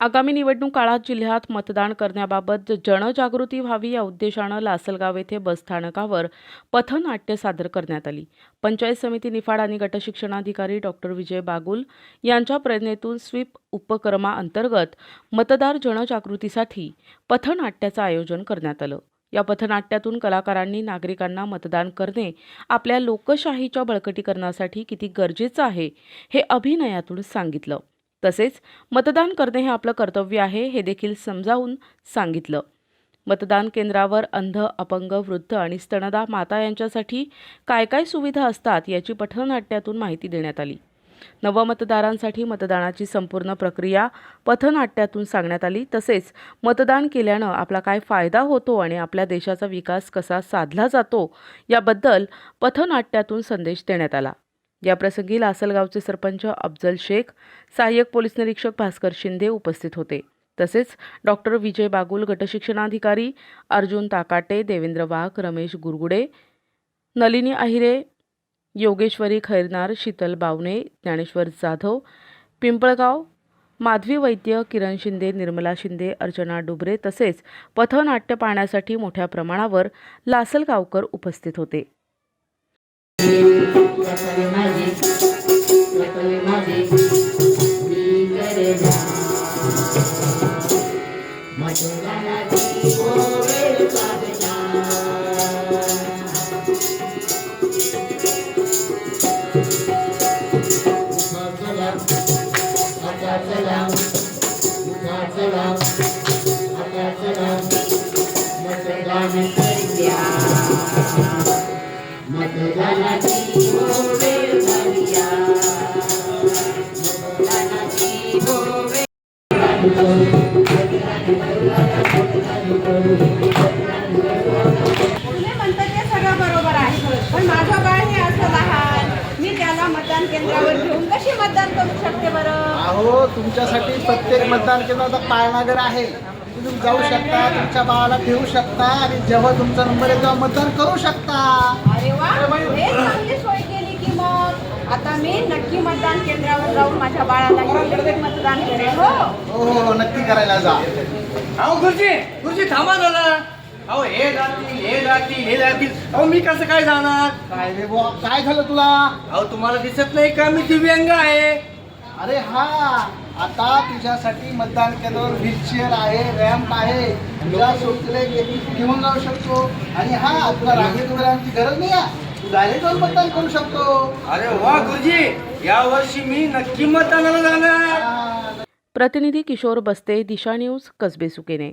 आगामी निवडणूक काळात जिल्ह्यात मतदान करण्याबाबत जनजागृती व्हावी या उद्देशानं लासलगाव येथे बसस्थानकावर पथनाट्य सादर करण्यात आली. पंचायत समिती निफाड आणि गटशिक्षणाधिकारी डॉक्टर विजय बागुल यांच्या प्रेरणेतून स्वीप उपक्रमाअंतर्गत मतदार जनजागृतीसाठी पथनाट्याचं आयोजन करण्यात आलं. या पथनाट्यातून कलाकारांनी नागरिकांना मतदान करणे आपल्या लोकशाहीच्या बळकटीकरणासाठी किती गरजेचं आहे हे अभिनयातून सांगितलं. तसेच मतदान करणे हे आपलं कर्तव्य आहे हे देखील समजावून सांगितलं. मतदान केंद्रावर अंध अपंग वृद्ध आणि स्तनदा माता यांच्यासाठी काय काय सुविधा असतात याची पथनाट्यातून माहिती देण्यात आली. नवमतदारांसाठी मतदानाची संपूर्ण प्रक्रिया पथनाट्यातून सांगण्यात आली. तसेच मतदान केल्यानं आपला काय फायदा होतो आणि आपल्या देशाचा विकास कसा साधला जातो याबद्दल पथनाट्यातून संदेश देण्यात आला. याप्रसंगी लासलगावचे सरपंच अफजल शेख सहाय्यक पोलीस निरीक्षक भास्कर शिंदे उपस्थित होते. तसेच डॉक्टर विजय बागुल गटशिक्षणाधिकारी अर्जुन ताकाटे देवेंद्र वाघ रमेश गुरगुडे नलिनी अहिरे योगेश्वरी खैरनार शीतल बावणे ज्ञानेश्वर जाधव पिंपळगाव माधवी वैद्य किरण शिंदे निर्मला शिंदे अर्चना डुबरे तसेच पथनाट्य पाहण्यासाठी मोठ्या प्रमाणावर लासलगावकर उपस्थित होते. कर्तव्य माझे कर्तव्य माझे मी करेला मतदानाची हो वेळ साधला उठा चला आता चला उठा चला आता चला मतदान करूया मतदानाची ते सगळं बरोबर आहे. पण माझं बाळ हे असं लहान मी त्याला मतदान केंद्रावर घेऊन कशी मतदान करू शकते बरं? अहो तुमच्यासाठी प्रत्येक मतदान केंद्राचा पाळणागर आहे. तुम्ही जाऊ शकता तुमच्या बाळाला ठेवू शकता आणि जेव्हा तुमचा नंबर येईल तेव्हा मतदान करू शकता. अरे वा हे चांगली सोय आता मी नक्की मतदान केंद्रावर जाऊन माझ्या बाळाला मतदान करेल हो. हो. हो हो नक्की करायला जा. अहो गुरुजी गुरुजी थांबा झाला अहो हे जातील हे जातील हे जातील. अहो मी कसं काय जाणार? काय रे बुवा काय झालं तुला? अहो तुम्हाला दिसत नाही का? मी दिव्यांग आहे. अरे हा आता तुझ्यासाठी मतदान केंद्रावर व्हीलचेअर आहे रॅम्प आहे. तुझ्या सोबतीला घेऊन जाऊ शकतो. आणि हा तुला रांगेत उभे राहण्याची गरज नाही आहे. जाऊन मतदान करू शकतो. अरे वा गुरुजी. या वर्षी मी नक्की मतदानाला जाणार. प्रतिनिधी किशोर बस्ते दिशा न्यूज कसबे सुकेने.